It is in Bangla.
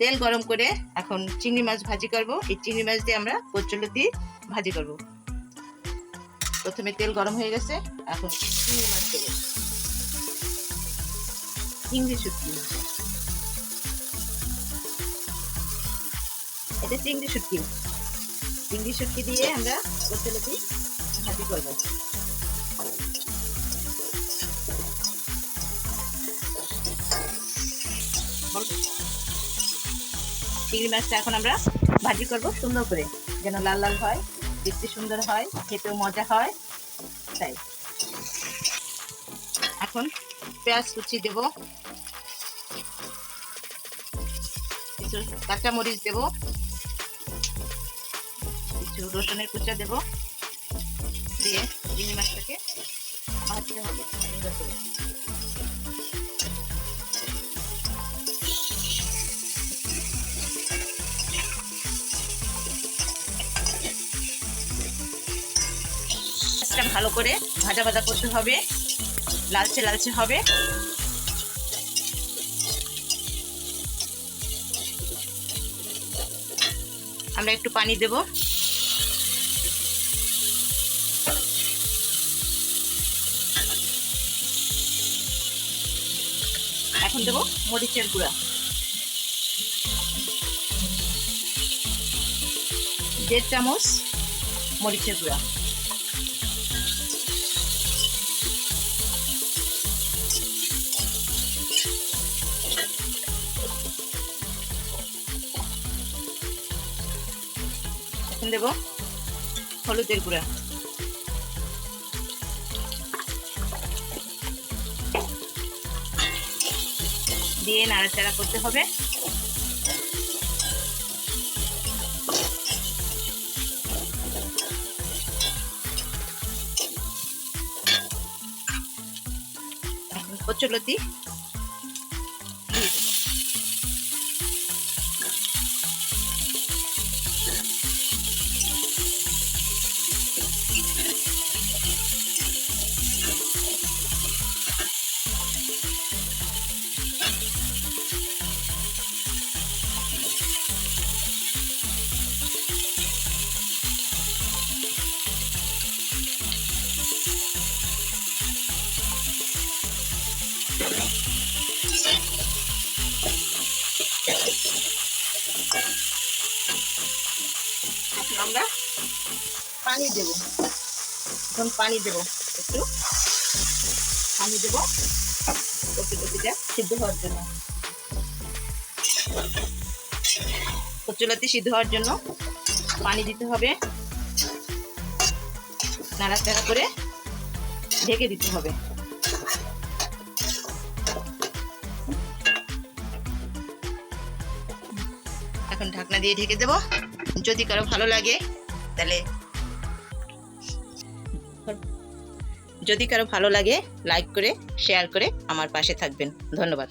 তেল গরম করে এখন চিংড়ি মাছ ভাজি করব। এই চিংড়ি মাছ দিয়ে আমরা কচুলতি ভাজি করব। প্রথমে তেল গরম হয়ে গেছে, এখন চিংড়ি মাছ দেবো। চিংড়ি শুটকি এটা চিংড়ি শুটকি চিংড়ি শুটকি দিয়ে আমরা কচুলতি ভাজি করব। চিংড়ি মাছটা এখন আমরা ভাজি করব সুন্দর করে, যেন লাল লাল হয়, দেখতে সুন্দর হয়, খেতেও মজা হয়। তাই। এখন পেঁয়াজ কুচি দেব। কিছু কাঁচা মরিচ দেব। কিছু রসুনের কুচা দেব। দিয়ে চিংড়ি মাছটাকে ভাজতে হবে সুন্দর করে। মাছটা ভালো করে ভাজা ভাজা করতে হবে। লালচে লালচে হবে। আমরা একটু পানি দেব। এখন দেব মরিচের গুঁড়া। দেড় চামচ মরিচের গুঁড়া। এখন দেব হলুদের গুঁড়া। দিয়ে নাড়াচাড়া করতে হবে। কচুলতি পানি দেব। এখন পানি দেব একটু। পানি দেব। কপি কপিটা সিদ্ধ হওয়ার জন্য। কচুলাতি সিদ্ধ হওয়ার জন্য পানি দিতে হবে। নাড়াচাড়া করে ঢেকে দিতে হবে। এখন ঢাকনা দিয়ে ঢেকে দেব। যদি কারও ভালো লাগে তাহলে যদি কারও ভালো লাগে লাইক করে শেয়ার করে আমার পাশে থাকবেন। ধন্যবাদ।